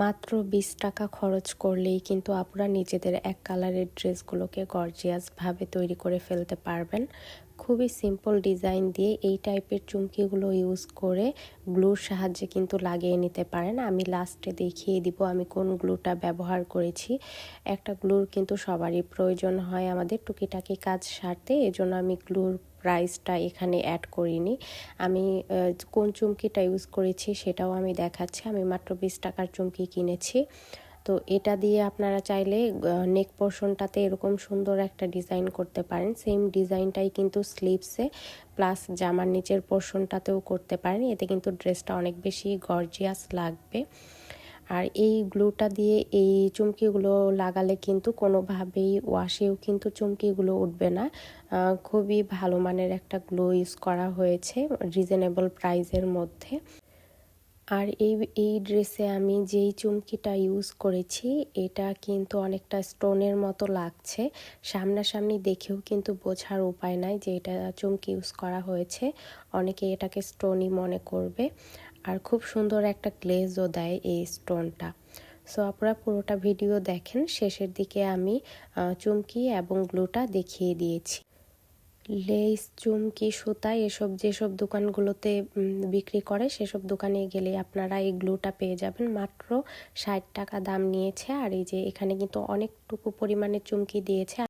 মাত্র বিশ টাকা খরচ করলেই কিন্তু আপনারা নিজেদের এক কালারের ড্রেসগুলোকে গর্জিয়াসভাবে তৈরি করে ফেলতে পারবেন। খুবই সিম্পল ডিজাইন দিয়ে এই টাইপের চুমকিগুলো ইউজ করে গ্লুর সাহায্যে কিন্তু লাগিয়ে নিতে পারেন। আমি লাস্টে দেখিয়ে দিব আমি কোন গ্লুটা ব্যবহার করেছি। একটা গ্লুর কিন্তু সবারই প্রয়োজন হয় আমাদের টুকিটাকি কাজ সারতে, এজন্য আমি গ্লুর প্রাইসটা এখানে অ্যাড করিনি। আমি কোন চুমকিটা ইউজ করেছি সেটাও আমি দেখাচ্ছি। আমি মাত্র বিশ টাকার চুমকি কিনেছি। তো এটা দিয়ে আপনারা চাইলে নেক পোর্শনটাতে এরকম সুন্দর একটা ডিজাইন করতে পারেন। সেম ডিজাইনটাই কিন্তু স্লিভসে প্লাস জামার নিচের পোর্শনটাতেও করতে পারেন। এতে কিন্তু ড্রেসটা অনেক বেশি গর্জিয়াস লাগবে। আর এই গ্লুটা দিয়ে এই চুমকিগুলো লাগালে কিন্তু কোনোভাবেই ওয়াশেও কিন্তু চুমকিগুলো উঠবে না। খুবই ভালো মানের একটা গ্লো ইউজ করা হয়েছে রিজনেবল প্রাইজের মধ্যে। আর এই এই ড্রেসে আমি যেই চুমকিটা ইউজ করেছি, এটা কিন্তু অনেকটা স্টোনের মতো লাগছে। সামনাসামনি দেখেও কিন্তু বোঝার উপায় নাই যে এটা চুমকি ইউজ করা হয়েছে। অনেকে এটাকে স্টোনই মনে করবে। আর খুব সুন্দর একটা গ্লেজও দেয় এই স্টোনটা। সো আপনারা পুরোটা ভিডিও দেখেন। শেষের দিকে আমি চুমকি এবং গ্লুটা দেখিয়ে দিয়েছি। লেস চুমকি, সুতা এসব যেসব দোকানগুলোতে বিক্রি করে সেসব দোকানে গেলে আপনারা এই গ্লুটা পেয়ে যাবেন। মাত্র ষাট টাকা দাম নিয়েছে আর এই যে এখানে কিন্তু অনেকটুকু পরিমাণে চুমকি দিয়েছে।